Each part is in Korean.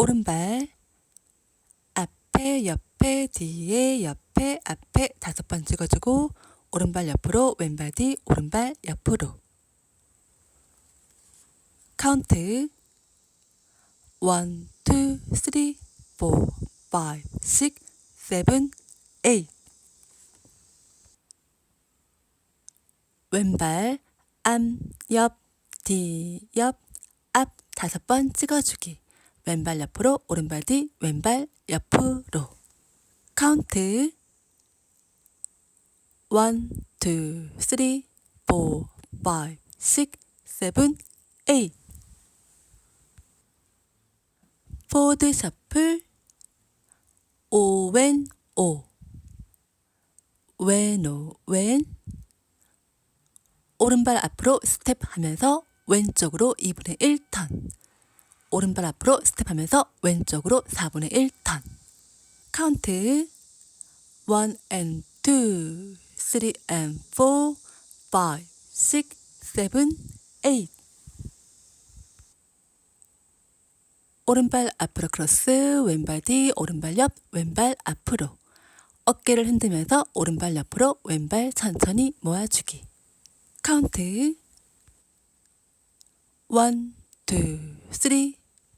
오른발 앞에 옆에 뒤에 옆에 앞에 다섯 번 찍어주고 오른발 옆으로 왼발 뒤 오른발 옆으로. 카운트. 1, 2, 3, 4, 5, 6, 7, 8 왼발 암, 옆, 뒤, 옆, 앞 다섯 번 찍어주기 왼발 옆으로 오른발 뒤 왼발 옆으로. 카운트. 1, 2, 3, 4, 5, 6, 7, 8 포드 셔플. 오왼 오. 왼 오 왼 오른발 앞으로 스텝 하면서 왼쪽으로 2분의 1턴 오른발 앞으로 스텝하면서 왼쪽으로 4분의 1턴. 카운트. 1 and 2 3 and 4 5 6 7 8 오른발 앞으로 크로스 왼발 뒤 오른발 옆 왼발 앞으로. 어깨를 흔들면서 오른발 옆으로 왼발 천천히 모아주기. 카운트. 1, 2, 3,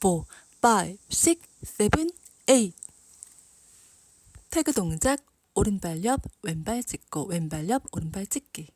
4, 5, 6, 7, 8 태그 동작 오른발 옆 왼발 찍고 왼발 옆 오른발 찍기